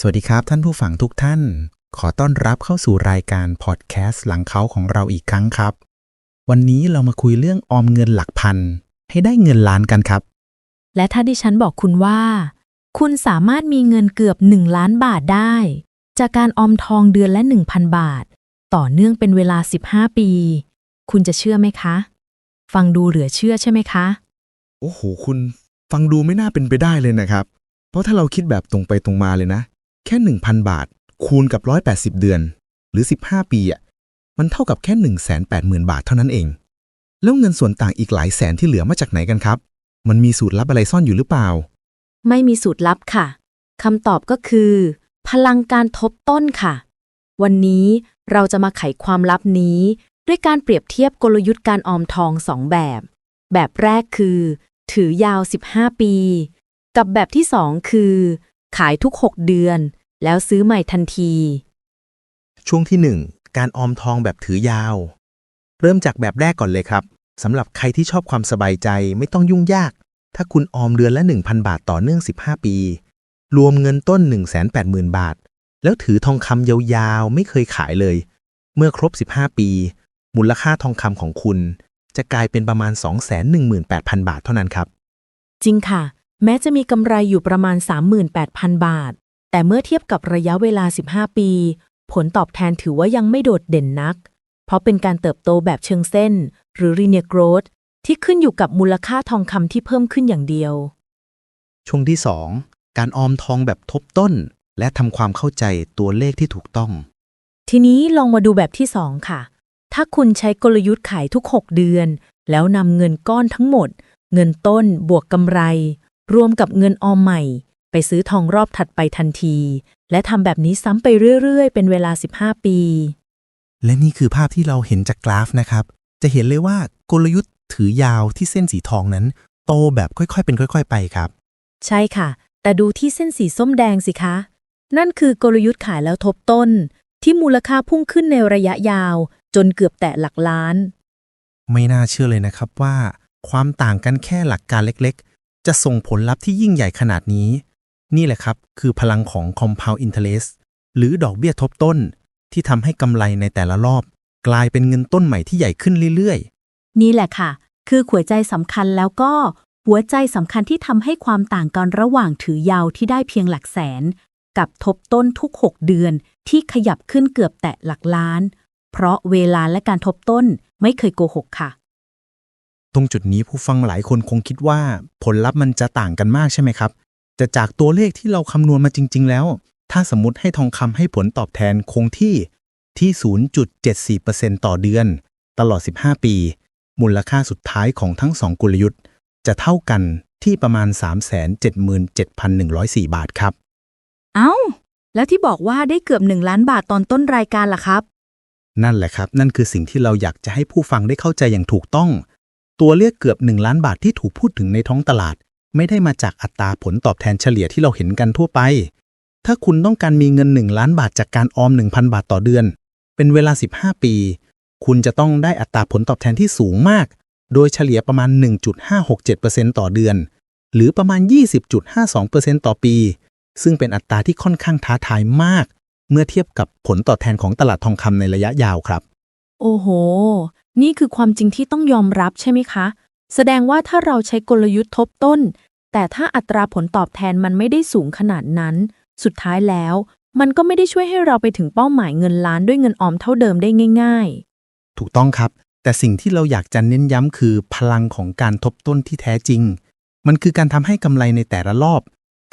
สวัสดีครับท่านผู้ฟังทุกท่าน ขอต้อนรับเข้าสู่รายการพอดแคสต์หลังเขาของเราอีกครั้งครับ วันนี้เรามาคุยเรื่องออมเงินหลักพัน ให้ได้เงินล้านกันครับ และถ้าดิฉันบอกคุณว่า คุณสามารถมีเงินเกือบ1ล้านบาทได้ จากการออมทองเดือนละ 1,000 บาท ต่อเนื่องเป็นเวลา 15 ปี คุณจะเชื่อไหมคะ ฟังดูเหลือเชื่อใช่ไหมคะ โอ้โห คุณฟังดูไม่น่าเป็นไปได้เลยนะครับ เพราะถ้าเราคิดแบบตรงไปตรงมาเลยนะ แค่ 1,000 บาท คูณกับ 180 เดือน หรือ 15 ปีอะมันเท่ากับแค่ 180,000 บาทเท่านั้นเอง แล้วเงินส่วนต่างอีกหลายแสนที่เหลือมาจากไหนกันครับ มันมีสูตรลับอะไรซ่อนอยู่หรือเปล่า ไม่มีสูตรลับค่ะคำตอบก็คือ พลังการทบต้นค่ะ วันนี้เราจะมาไขความลับนี้ ด้วยการเปรียบเทียบกลยุทธ์การออมทองสองแบบ แบบแรกคือ ถือยาว 15 ปี กับแบบที่สองคือ ขายทุก 6 เดือน แล้วซื้อใหม่ทันที ช่วงที่ 1 การออมทองแบบถือยาว เริ่มจากแบบแรกก่อนเลยครับสำหรับใครที่ชอบความสบายใจไม่ต้องยุ่งยาก ถ้าคุณออมเดือนละ 1,000 บาทต่อเนื่อง 15 ปี รวมเงินต้น 180,000 บาท แล้วถือทองคำยาวๆ ไม่เคยขายเลย เมื่อครบ 15 ปี มูลค่าทองคำของคุณ จะกลายเป็นประมาณ 218,000 บาทเท่านั้นครับ จริงค่ะ แม้จะมีกำไรอยู่ประมาณ 38,000 บาท แต่เมื่อเทียบกับระยะเวลา 15 ปี ผลตอบแทนถือว่ายังไม่โดดเด่นนัก เพราะเป็นการเติบโตแบบเชิงเส้น หรือ linear growth ที่ขึ้นอยู่กับมูลค่าทองคำที่เพิ่มขึ้นอย่างเดียว ช่วงที่ 2 การออมทองแบบทบต้น และทำความเข้าใจตัวเลขที่ถูกต้อง ทีนี้ลองมาดูแบบที่ 2 ค่ะ ถ้าคุณใช้กลยุทธ์ขายทุก 6 เดือน แล้วนำเงินก้อนทั้งหมด เงินต้นบวกกำไร รวมกับเงินออมใหม่ ไปซื้อทองรอบถัดไปทันที และทำแบบนี้ซ้ำไปเรื่อย ๆ เป็นเวลา 15 ปี และนี่คือภาพที่เราเห็นจากกราฟนะครับ จะเห็นเลยว่ากลยุทธ์ถือยาวที่เส้นสีทองนั้น โตแบบค่อยๆ เป็นค่อย ๆ ไปครับ ใช่ค่ะ แต่ดูที่เส้นสีส้มแดงสิคะ นั่นคือกลยุทธ์ขายแล้วทบต้น ที่มูลค่าพุ่งขึ้นในระยะยาว จนเกือบแตะหลักล้าน ไม่น่าเชื่อเลยนะครับว่า ความต่างกันแค่หลักการเล็กๆ จะส่งผลลัพธ์ที่ยิ่งใหญ่ขนาดนี้ นี่แหละครับ คือพลังของ compound interest หรือดอกเบี้ยทบต้น ที่ทำให้กำไรในแต่ละรอบ กลายเป็นเงินต้นใหม่ที่ใหญ่ขึ้นเรื่อยๆ นี่แหละค่ะ คือหัวใจสำคัญแล้วก็หัวใจสำคัญที่ทำให้ความต่างกันระหว่างถือยาวที่ได้เพียงหลักแสน กับทบต้นทุก 6 เดือนที่ขยับขึ้นเกือบแตะหลักล้าน เพราะเวลาและการทบต้นไม่เคยโกหกค่ะ ตรงจุดนี้ผู้ฟังหลายคนคงคิดว่าผลลัพธ์มันจะต่างกันมากใช่ไหมครับ จะจากตัวเลขที่เราคำนวณมาจริง ๆ แล้ว ถ้าสมมติให้ทองคำให้ผลตอบแทนคงที่ที่ 0.74%ต่อเดือน ตลอด 15 ปี มูลค่าสุดท้ายของทั้งสองกลยุทธ์ จะเท่ากันที่ประมาณ 377,104 บาทครับ เอ้า แล้วที่บอกว่าได้เกือบ 1 ล้านบาทตอนต้นรายการล่ะครับ นั่นแหละครับ นั่นคือสิ่งที่เราอยากจะให้ผู้ฟังได้เข้าใจอย่างถูกต้อง ตัวเลขเกือบ 1 ล้านบาทที่ถูกพูดถึงในท้องตลาด ไม่ได้มาจากอัตราผลตอบแทนเฉลี่ยที่เราเห็นกันทั่วไป ถ้าคุณต้องการมีเงิน 1 ล้านบาทจากการออม 1,000 บาทต่อเดือน เป็นเวลา 15 ปี คุณจะต้องได้อัตราผลตอบแทนที่สูงมาก โดยเฉลี่ยประมาณ 1.567%ต่อเดือน หรือประมาณ 20.52%ต่อปี ซึ่งเป็นอัตราที่ค่อนข้างท้าทายมาก เมื่อเทียบกับผลตอบแทนของตลาดทองคำในระยะยาวครับ โอ้โห นี่คือความจริงที่ต้องยอมรับใช่ไหมคะ แสดงว่าถ้าเราใช้กลยุทธ์ทบต้น แต่ถ้าอัตราผลตอบแทนมันไม่ได้สูงขนาดนั้น สุดท้ายแล้ว มันก็ไม่ได้ช่วยให้เราไปถึงเป้าหมายเงินล้านด้วยเงินออมเท่าเดิมได้ง่าย ถูกต้องครับ แต่สิ่งที่เราอยากจะเน้นย้ำคือ พลังของการทบต้นที่แท้จริง มันคือการทำให้กำไรในแต่ละรอบ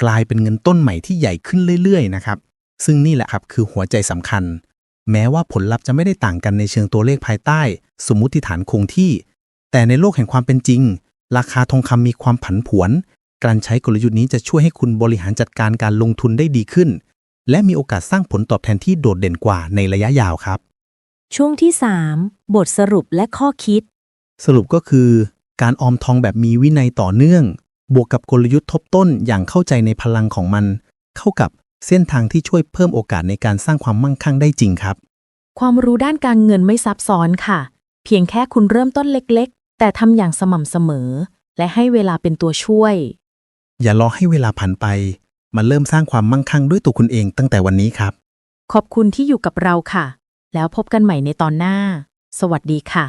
กลายเป็นเงินต้นใหม่ที่ใหญ่ขึ้นเรื่อยๆนะครับ ซึ่งนี่แหละครับคือหัวใจสำคัญ แม้ว่าผลลัพธ์จะไม่ได้ต่างกันในเชิงตัวเลขภายใต้ สมมุติฐานคงที่ แต่ในโลกแห่งความเป็นจริง ราคาทองคำมีความผันผวน การใช้กลยุทธ์นี้จะช่วยให้คุณบริหารจัดการการลงทุนได้ดีขึ้น และมีโอกาสสร้างผลตอบแทนที่โดดเด่นกว่าในระยะยาวครับๆช่วงที่ 3 บทสรุปและข้อคิด สรุปก็คือ การออมทองแบบมีวินัยต่อเนื่อง บวกกับกลยุทธ์ทบต้นอย่างเข้าใจในพลังของมัน เข้ากับเส้นทางที่ช่วยเพิ่มโอกาสในการสร้างความมั่งคั่งได้จริงครับ ความรู้ด้านการเงินไม่ซับซ้อนค่ะ เพียงแค่คุณเริ่มต้นเล็กๆ แต่ทำอย่างสม่ำเสมอ และให้เวลาเป็นตัวช่วย อย่ารอให้เวลาผ่านไป มาเริ่มสร้างความมั่งคั่งด้วยตัวคุณเองตั้งแต่วันนี้ครับ ขอบคุณที่อยู่กับเราค่ะ แล้วพบกันใหม่ในตอนหน้า สวัสดีค่ะ